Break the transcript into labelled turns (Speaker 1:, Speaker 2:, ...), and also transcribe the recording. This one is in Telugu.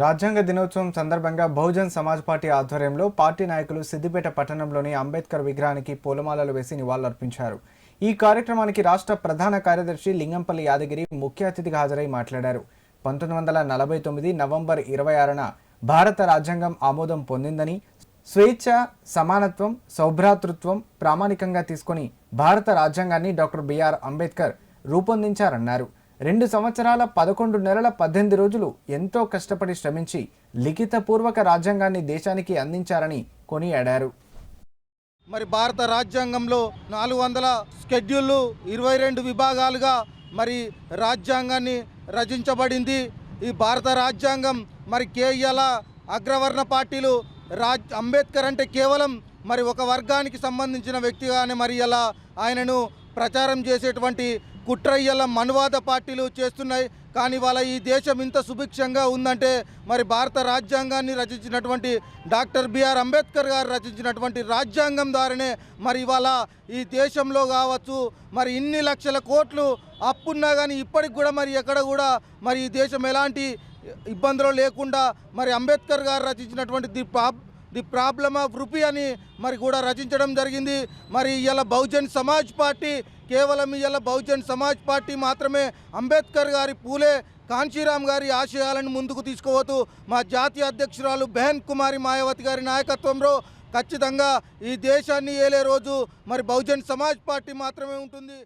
Speaker 1: రాజ్యాంగ దినోత్సవం సందర్భంగా బహుజన్ సమాజ్ పార్టీ ఆధ్వర్యంలో పార్టీ నాయకులు సిద్దిపేట పట్టణంలోని అంబేద్కర్ విగ్రహానికి పూలమాలలు వేసి నివాళులర్పించారు. ఈ కార్యక్రమానికి రాష్ట్ర ప్రధాన కార్యదర్శి లింగంపల్లి యాదగిరి ముఖ్య అతిథిగా హాజరై మాట్లాడారు. పంతొమ్మిది వందల నలభై తొమ్మిది నవంబర్ ఇరవై ఆరున భారత రాజ్యాంగం ఆమోదం పొందిందని స్వేచ్ఛ సమానత్వం సౌభ్రాతృత్వం ప్రామాణికంగా తీసుకొని భారత రాజ్యాంగాన్ని డాక్టర్ బిఆర్ అంబేద్కర్ రూపొందించారన్నారు. రెండు సంవత్సరాల పదకొండు నెలల పద్దెనిమిది రోజులు ఎంతో కష్టపడి శ్రమించి లిఖితపూర్వక రాజ్యాంగాన్ని దేశానికి అందించారని కొనియాడారు.
Speaker 2: మరి భారత రాజ్యాంగంలో నాలుగు వందల స్కెడ్యూళ్ళు ఇరవై రెండు విభాగాలుగా మరి రాజ్యాంగాన్ని రచించబడింది. ఈ భారత రాజ్యాంగం మరి కేయ్యాల అగ్రవర్ణ పార్టీలు రాజ్ అంబేద్కర్ అంటే కేవలం మరి ఒక వర్గానికి సంబంధించిన వ్యక్తిగానే మరి ఎలా ఆయనను ప్రచారం చేసేటువంటి కుట్రయ్యల మనువాద పార్టీలు చేస్తున్నాయి. కానీ వాళ్ళ ఈ దేశం ఇంత సుభిక్షంగా ఉందంటే మరి భారత రాజ్యాంగాన్ని రచించినటువంటి డాక్టర్ బిఆర్ అంబేద్కర్ గారు రచించినటువంటి రాజ్యాంగం ద్వారానే మరి ఇవాళ ఈ దేశంలో కావచ్చు మరి ఇన్ని లక్షల కోట్లు అప్పున్నా కానీ ఇప్పటికి కూడా మరి ఎక్కడ కూడా మరి ఈ దేశం ఎలాంటి ఇబ్బందులు లేకుండా మరి అంబేద్కర్ గారు రచించినటువంటి the the problem of rupee అని మరి కూడా రచించడం జరిగింది. మరి ఇలా బహుజన్ సమాజ్ పార్టీ కేవలం ఇలా బహుజన్ సమాజ్ పార్టీ మాత్రమే అంబేద్కర్ గారి పూలే కాంచీరామ్ గారి ఆశయాలను ముందుకు తీసుకుపోతూ మా జాతీయ అధ్యక్షురాలు బెహన్ కుమారి మాయావతి గారి నాయకత్వంలో ఖచ్చితంగా ఈ దేశాన్ని ఏలే రోజు మరి బహుజన్ సమాజ్ పార్టీ మాత్రమే ఉంటుంది.